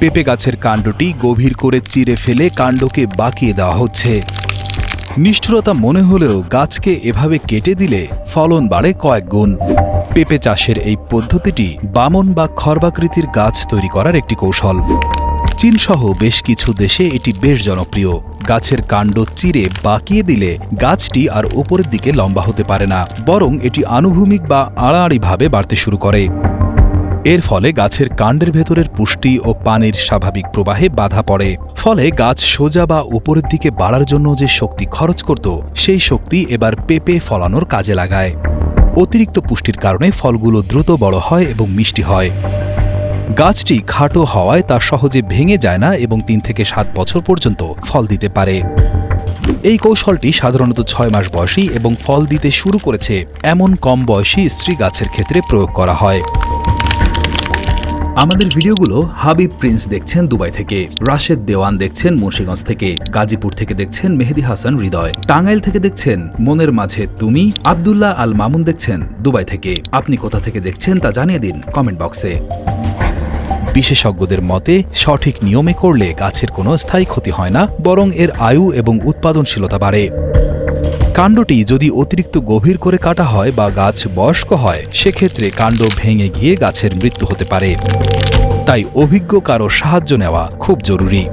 পেঁপে গাছের কাণ্ডটি গভীর করে চিরে ফেলে কাণ্ডকে বাঁকিয়ে দেওয়া হচ্ছে। নিষ্ঠুরতা মনে হলেও গাছকে এভাবে কেটে দিলে ফলন বাড়ে কয়েক গুণ। পেঁপে চাষের এই পদ্ধতিটি বামন বা খর্বাকৃতির গাছ তৈরি করার একটি কৌশল। চীনসহ বেশ কিছু দেশে এটি বেশ জনপ্রিয়। গাছের কাণ্ড চিরে বাঁকিয়ে দিলে গাছটি আর ওপরের দিকে লম্বা হতে পারে না, বরং এটি আনুভূমিক বা আড়াআড়িভাবে বাড়তে শুরু করে। এর ফলে গাছের কাণ্ডের ভেতরের পুষ্টি ও পানির স্বাভাবিক প্রবাহে বাধা পড়ে। ফলে গাছ সোজা বা উপরের দিকে বাড়ার জন্য যে শক্তি খরচ করত, সেই শক্তি এবার পেঁপে ফলানোর কাজে লাগায়। অতিরিক্ত পুষ্টির কারণে ফলগুলো দ্রুত বড় হয় এবং মিষ্টি হয়। গাছটি খাটো হওয়ায় তা সহজে ভেঙে যায় না এবং তিন থেকে সাত বছর পর্যন্ত ফল দিতে পারে। এই কৌশলটি সাধারণত ছয় মাস বয়সী এবং ফল দিতে শুরু করেছে এমন কম বয়সী স্ত্রী গাছের ক্ষেত্রে প্রয়োগ করা হয়। আমাদের ভিডিওগুলো হাবিব প্রিন্স দেখছেন দুবাই থেকে, রাশেদ দেওয়ান দেখছেন মুন্সিগঞ্জ থেকে, গাজীপুর থেকে দেখছেন মেহেদি হাসান হৃদয়, টাঙ্গাইল থেকে দেখছেন মনের মাঝে তুমি, আবদুল্লাহ আল মামুন দেখছেন দুবাই থেকে। আপনি কোথা থেকে দেখছেন তা জানিয়ে দিন কমেন্ট বক্সে। বিশেষজ্ঞদের মতে, সঠিক নিয়মে করলে গাছের কোনো স্থায়ী ক্ষতি হয় না, বরং এর আয়ু এবং উৎপাদনশীলতা বাড়ে। কাণ্ডটি যদি অতিরিক্ত গভীর করে কাটা হয় বা গাছ বয়স্ক হয়, সেক্ষেত্রে কাণ্ড ভেঙে গিয়ে গাছের মৃত্যু হতে পারে। তাই অভিজ্ঞ কারও সাহায্য নেওয়া খুব জরুরি।